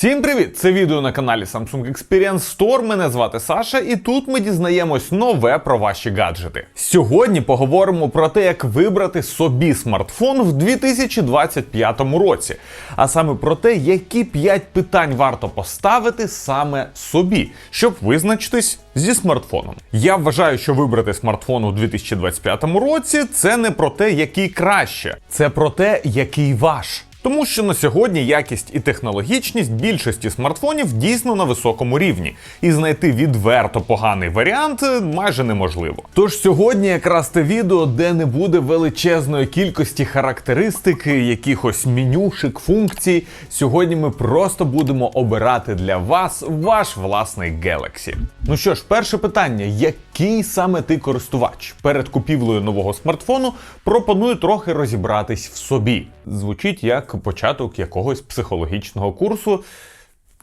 Всім привіт! Це відео на каналі Samsung Experience Store. Мене звати Саша, і тут ми дізнаємось нове про ваші гаджети. Сьогодні поговоримо про те, як вибрати собі смартфон в 2025 році, а саме про те, які 5 питань варто поставити саме собі, щоб визначитись зі смартфоном. Я вважаю, що вибрати смартфон у 2025 році це не про те, який краще, це про те, який ваш. Тому що на сьогодні якість і технологічність більшості смартфонів дійсно на високому рівні, і знайти відверто поганий варіант е, майже неможливо. Тож сьогодні якраз те відео, де не буде величезної кількості характеристик, якихось менюшек, функцій. Сьогодні ми просто будемо обирати для вас ваш власний Galaxy. Ну що ж, перше питання: який саме ти користувач? Перед купівлею нового смартфону пропоную трохи розібратись в собі. Звучить як початок якогось психологічного курсу.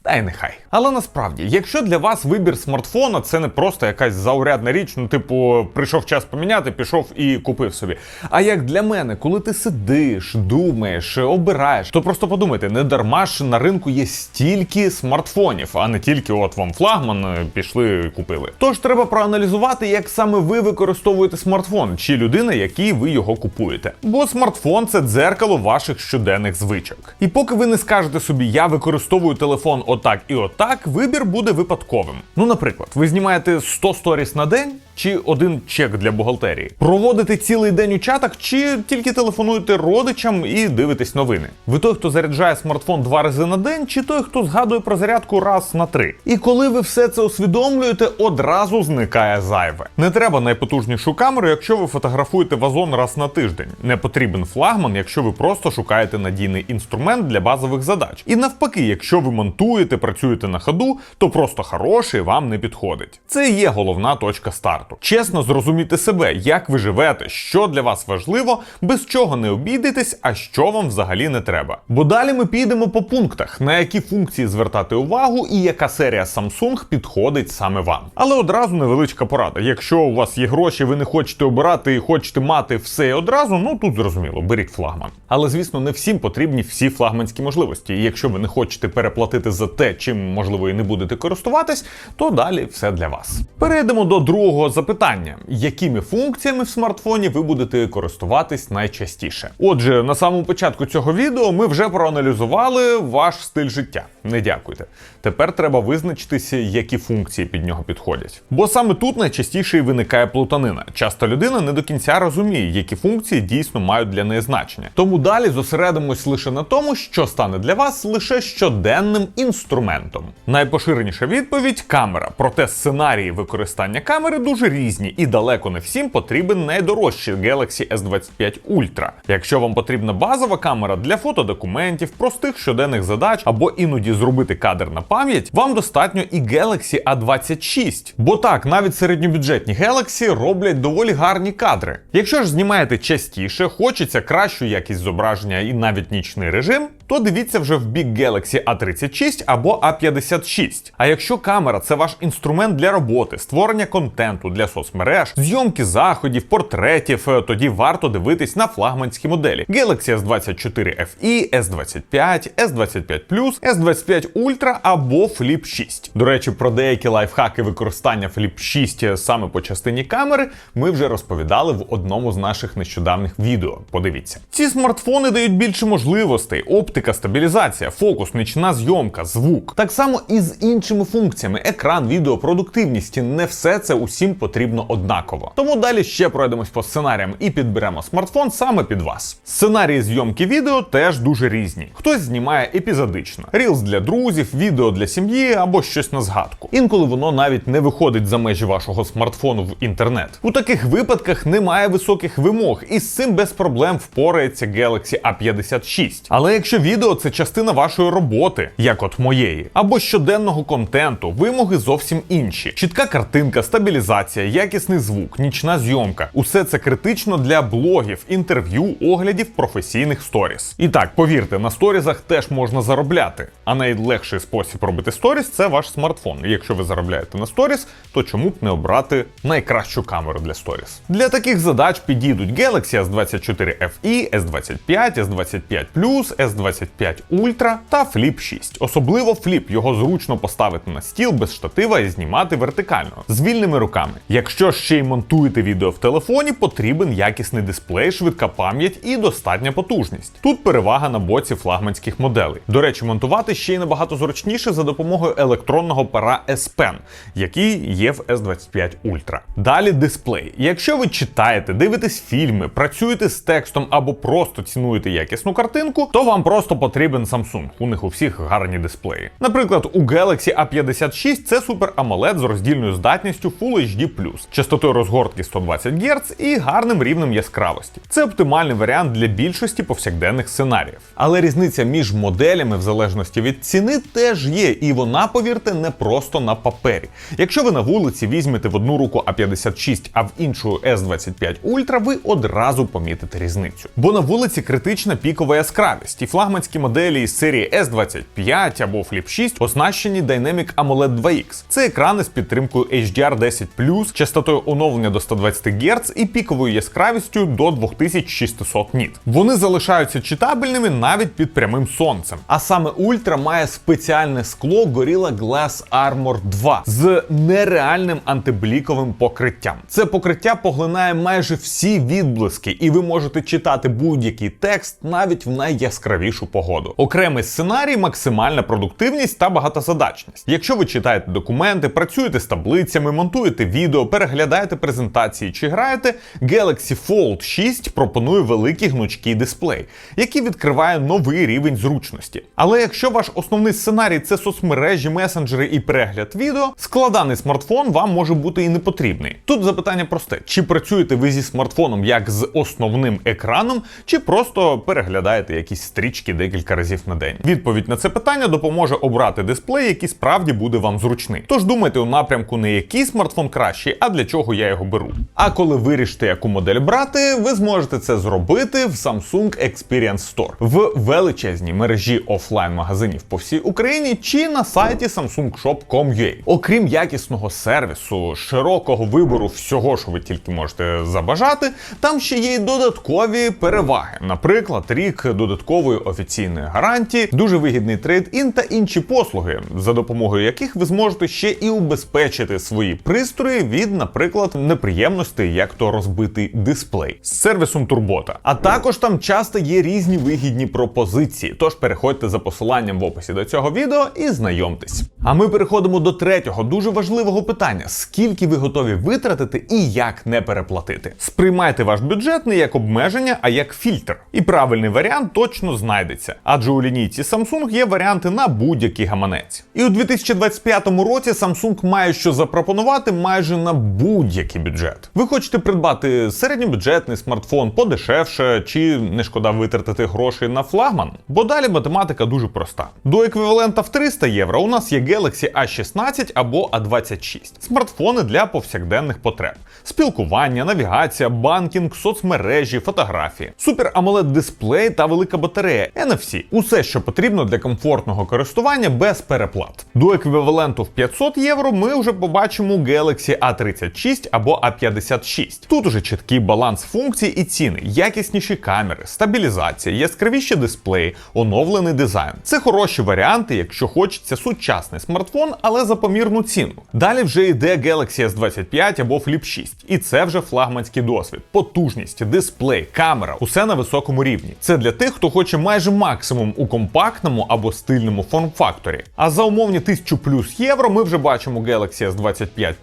Та й нехай. Але насправді, якщо для вас вибір смартфона це не просто якась заурядна річ, ну типу, прийшов час поміняти, пішов і купив собі. А як для мене, коли ти сидиш, думаєш, обираєш, то просто подумайте, не дарма ж на ринку є стільки смартфонів, а не тільки от вам флагман е, пішли купили. Тож треба проаналізувати, як саме ви використовуєте смартфон, чи людина, якій ви його купуєте. Бо смартфон це дзеркало ваших щоденних звичок. І поки ви не скажете собі, я використовую телефон отак і отак, вибір буде випадковим. Ну, наприклад, ви знімаєте 100 сторіс на день. Чи один чек для бухгалтерії, проводите цілий день у чатах, чи тільки телефонуєте родичам і дивитесь новини. Ви той, хто заряджає смартфон два рази на день, чи той, хто згадує про зарядку раз на три. І коли ви все це усвідомлюєте, одразу зникає зайве. Не треба найпотужнішу камеру, якщо ви фотографуєте вазон раз на тиждень. Не потрібен флагман, якщо ви просто шукаєте надійний інструмент для базових задач. І навпаки, якщо ви монтуєте, працюєте на ходу, то просто хороший вам не підходить. Це є головна точка старту. Чесно зрозуміти себе, як ви живете, що для вас важливо, без чого не обійдетесь, а що вам взагалі не треба. Бо далі ми підемо по пунктах, на які функції звертати увагу і яка серія Samsung підходить саме вам. Але одразу невеличка порада. Якщо у вас є гроші, ви не хочете обирати і хочете мати все одразу, ну тут зрозуміло, беріть флагман. Але звісно, не всім потрібні всі флагманські можливості. І якщо ви не хочете переплатити за те, чим можливо і не будете користуватись, то далі все для вас. Перейдемо до другого запитання: якими функціями в смартфоні ви будете користуватись найчастіше? Отже, на самому початку цього відео ми вже проаналізували ваш стиль життя. Не дякуйте. Тепер треба визначитися, які функції під нього підходять. Бо саме тут найчастіше і виникає плутанина. Часто людина не до кінця розуміє, які функції дійсно мають для неї значення. Тому далі зосередимось лише на тому, що стане для вас лише щоденним інструментом. Найпоширеніша відповідь камера. Проте сценарії використання камери дуже різні і далеко не всім потрібен найдорожчий Galaxy S25 Ultra. Якщо вам потрібна базова камера для фотодокументів, простих щоденних задач або іноді зробити кадр на пам'ять, вам достатньо і Galaxy A26. Бо так, навіть середньобюджетні Galaxy роблять доволі гарні кадри. Якщо ж знімаєте частіше, хочеться кращу якість зображення і навіть нічний режим, то дивіться вже в бік Galaxy A36 або A56. А якщо камера це ваш інструмент для роботи, створення контенту для соцмереж, зйомки заходів, портретів, е, тоді варто дивитись на флагманські моделі Galaxy S24 FE, S25, S25 S25 Ultra або Flip 6. До речі, про деякі лайфхаки використання Flip 6 саме по частині камери ми вже розповідали в одному з наших нещодавних відео. Подивіться, ці смартфони дають більше можливостей, оптика, стабілізація, фокус, нічна зйомка, звук. Так само і з іншими функціями: екран, відео, продуктивність. Не все це усім потрібно однаково. Тому далі ще пройдемось по сценаріям і підберемо смартфон саме під вас. Сценарії зйомки відео теж дуже різні. Хтось знімає епізодично, рілз для друзів, відео для сім'ї або щось на згадку. Інколи воно навіть не виходить за межі вашого смартфону в інтернет. У таких випадках немає високих вимог, і з цим без проблем впорається Galaxy A56. Але якщо відео це частина вашої роботи, як от моєї, або щоденного контенту, вимоги зовсім інші. Чітка картинка, стабілізація, якісний звук, нічна зйомка усе це критично для блогів, інтерв'ю, оглядів професійних сторіс. І так, повірте, на сторізах теж можна заробляти. А найлегший спосіб робити сторіс це ваш смартфон. І якщо ви заробляєте на сторіс, то чому б не обрати найкращу камеру для сторіс? Для таких задач підійдуть Galaxy S24 FE, S25, S25 Plus, S25 Ultra та Flip 6. Особливо Flip, його зручно поставити на стіл без штатива і знімати вертикально з вільними руками. Якщо ще й монтуєте відео в телефоні, потрібен якісний дисплей, швидка пам'ять і достатня потужність. Тут перевага на боці флагманських моделей. До речі, монтувати ще й набагато зручніше за допомогою електронного пера S Pen, який є в S25 Ultra. Далі дисплей. Якщо ви читаєте, дивитесь фільми, працюєте з текстом або просто цінуєте якісну картинку, то вам просто потрібен Samsung. У них у всіх гарні дисплеї. Наприклад, у Galaxy A56 це Super AMOLED з роздільною здатністю Full HD+, частотою розгортки 120 Гц і гарним рівнем яскравості. Це оптимальний варіант для більшості повсякденних сценаріїв. Але різниця між моделями в залежності від ціни теж є, і вона, повірте, не просто на папері. Якщо ви на вулиці візьмете в одну руку А56, а в іншу S25 Ultra, ви одразу помітите різницю. Бо на вулиці критична пікова яскравість, і флагманські моделі із серії S25 або Flip 6 оснащені Dynamic AMOLED 2X. Це екрани з підтримкою HDR10+, частотою оновлення до 120 Гц і піковою яскравістю до 2600 ніт. Вони залишаються читабельними навіть під прямим сонцем. А саме Ultra має спеціальне скло Gorilla Glass Armor 2 з нереальним антибліковим покриттям. Це покриття поглинає майже всі відблиски, і ви можете читати будь-який текст навіть в найяскравішу погоду. Окремий сценарій, максимальна продуктивність та багатозадачність. Якщо ви читаєте документи, працюєте з таблицями, монтуєте відео, переглядаєте презентації чи граєте, Galaxy Fold 6 пропонує великий гнучкий дисплей, який відкриває новий рівень зручності. Але якщо ваш основний сценарій це соцмережі, месенджери і перегляд відео, складаний смартфон вам може бути і не потрібний. Тут запитання просте: чи працюєте ви зі смартфоном як з основним екраном, чи просто переглядаєте якісь стрічки декілька разів на день? Відповідь на це питання допоможе обрати дисплей, який справді буде вам зручний. Тож думайте у напрямку не який смартфон кращий, а для чого я його беру. А коли вирішите, яку модель брати, ви зможете це зробити в Samsung Experience Store в величезній мережі офлайн-магазинів по всій Україні чи на сайті samsungshop.com.ua. Окрім якісного сервісу, широкого вибору всього, що ви тільки можете забажати, там ще є й додаткові переваги. Наприклад, рік додаткової офіційної гарантії, дуже вигідний трейд-ін та інші послуги, за допомогою яких ви зможете ще і убезпечити свої пристрої від, наприклад, неприємностей, як то розбитий дисплей з сервісом Турбота. А також там часто є різні вигідні пропозиції. Тож переходьте за посиланням в описі до цього відео і знайомтесь. А ми переходимо до третього дуже важливого питання: скільки ви готові витратити і як не переплатити. Сприймайте ваш бюджет не як обмеження, а як фільтр. І правильний варіант точно знайдеться, адже у лінійці Samsung є варіанти на будь-який гаманець. І у 2025 році Samsung має що запропонувати майже на будь-який бюджет. Ви хочете придбати середньобюджетний смартфон подешевше, чи не шкода витратити грошей на флагман? Бо далі математика дуже проста. До еквівалента в 300 євро у нас є Galaxy A16 або A26. Смартфони для повсякденних потреб: спілкування, навігація, банкінг, соцмережі, фотографії, супер amoled дисплей та велика батарея, NFC. Усе, що потрібно для комфортного користування без переплат. До еквіваленту в 500 євро ми вже побачимо Galaxy A36 або A56. Тут уже чіткий баланс функцій і ціни, якісніші камери, стабілізація, яскравіші дисплеї, оновлений дизайн. Це хороші варіанти, якщо хочеться сучасний смартфон, але за помірну ціну. Далі вже йде Galaxy S25 або Flip 6. І це вже флагманський досвід, потужність, дисплей, камера, усе на високому рівні. Це для тих, хто хоче майже максимум у компактному або стильному форм-факторі. А за умовні 1000 плюс євро ми вже бачимо Galaxy S25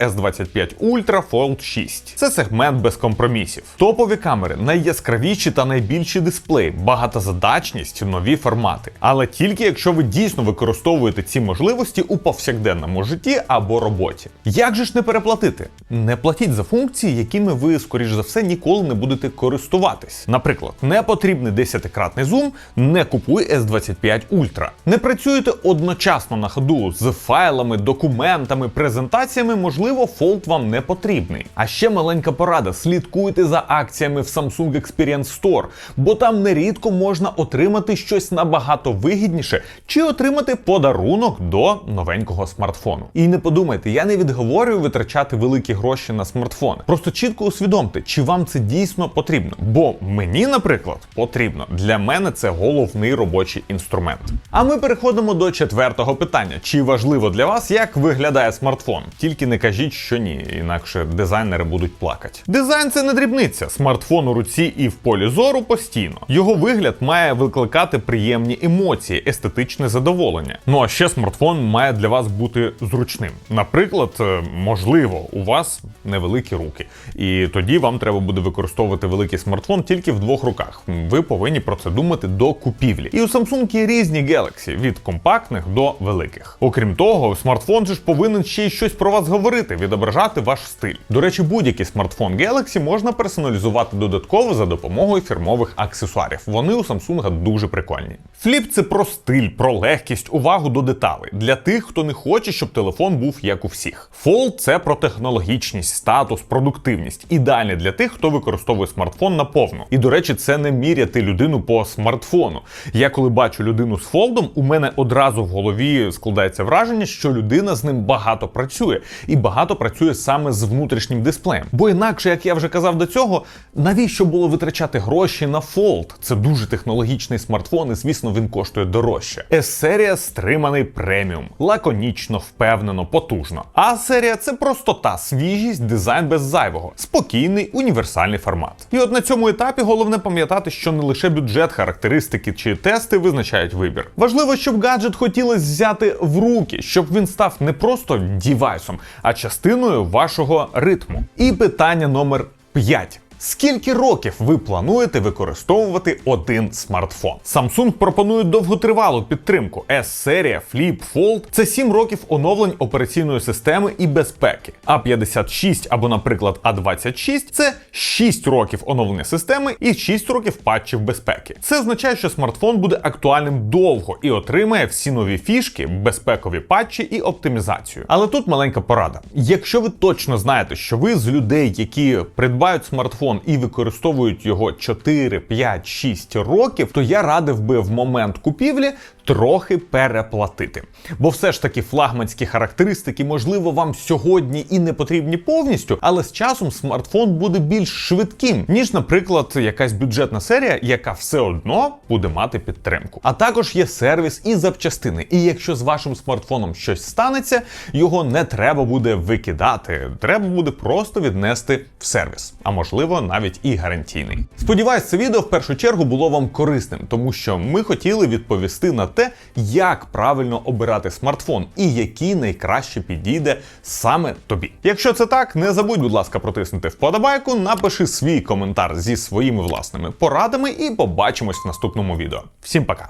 S25 Ultra Fold 6. Це сегмент без компромісів. Топові камери, найяскравіші та найбільші дисплеї, багатозадачність, нові формати. Але тільки якщо ви дійсно використовуєте ці можливості у повсякденному житті або роботі. Як же ж не переплатити? Не платіть за функції, якими ви, скоріш за все, ніколи не будете користуватись. Наприклад, не потрібний 10-кратний зум, не купуй S25 Ultra. Не працюєте одночасно на ходу з файлами, документами, презентаціями, можливо, Fold вам не потрібний. А ще маленька порада: слідкуйте за акціями в Samsung Experience Store, бо там нерідко можна отримати щось набагато вигідніше чи отримати подарунок до новенького смартфону. І не подумайте, я не відговорюю витрачати великі гроші на смартфон. Просто чітко усвідомте, чи вам це дійсно потрібно. Бо мені, наприклад, потрібно. Для мене це головний робочий інструмент. А ми переходимо до четвертого питання: чи важливо для вас, як виглядає смартфон? Тільки не кажіть, що ні, інакше дизайнери будуть плакати. Дизайн це не дрібниця. Смартфон у руці і в полі зору постійно. Його вигляд має викликати приємні емоції, естетичне задоволення. Ну а ще смартфон має для вас бути зручним. Наприклад, е, можливо, у вас невеликі руки, і тоді вам треба буде використовувати великий смартфон тільки в двох руках. Ви повинні про це думати до купівлі. І у Samsung є різні Galaxy від компактних до великих. Окрім того, смартфон же ж повинен ще й щось про вас говорити, відображати ваш стиль. До речі, будь-який смартфон Galaxy можна персоналізувати додатково за допомогою фірмових аксесуарів. Вони у Samsung дуже прикольні. Фліп це про стиль, про легкість, увагу до деталей для тих, хто не хоче, щоб телефон був як у всіх. Fold – це про технологічність, статус, продуктивність. Ідеальний для тих, хто використовує смартфон наповну. І до речі, це не міряти людину по смартфону. Я коли бачу людину з фолдом, у мене одразу в голові складається враження, що людина з ним багато працює, і багато працює саме з внутрішнім дисплеєм. Бо інакше, як я вже казав до цього, навіщо було витрачати гроші на фолд? Це дуже технологічний смартфон, і звісно, він коштує дорожче. S-серія стриманий преміум, лаконічно, впевнено, потужно. А серія це простота, свіжість, дизайн без зайвого, спокійний, універсальний формат. І от на цьому етапі головне пам'ятати, що не лише бюджет, характеристики чи тести визначають вибір. Важливо, щоб гаджет хотілося взяти в руки, щоб він став не просто дівайсом, а частиною вашого ритму. І питання номер 5. Скільки років ви плануєте використовувати один смартфон? Samsung пропонує довготривалу підтримку. S-серія, Flip, Fold – це 7 років оновлень операційної системи і безпеки. А 56 або, наприклад, А26 це 6 років оновлення системи і 6 років патчів безпеки. Це означає, що смартфон буде актуальним довго і отримає всі нові фішки, безпекові патчі і оптимізацію. Але тут маленька порада. Якщо ви точно знаєте, що ви з людей, які придбають смартфон, і використовують його 4, 5, 6 років, то я радив би в момент купівлі трохи переплатити. Бо все ж таки флагманські характеристики, можливо, вам сьогодні і не потрібні повністю, але з часом смартфон буде більш швидким, ніж, наприклад, якась бюджетна серія, яка все одно буде мати підтримку. А також є сервіс і запчастини. І якщо з вашим смартфоном щось станеться, його не треба буде викидати, треба буде просто віднести в сервіс. А можливо, навіть і гарантійний. Сподіваюсь, це відео в першу чергу було вам корисним, тому що ми хотіли відповісти на те, як правильно обирати смартфон і який найкраще підійде саме тобі. Якщо це так, не забудь, будь ласка, протиснути вподобайку, напиши свій коментар зі своїми власними порадами і побачимось в наступному відео. Всім пока!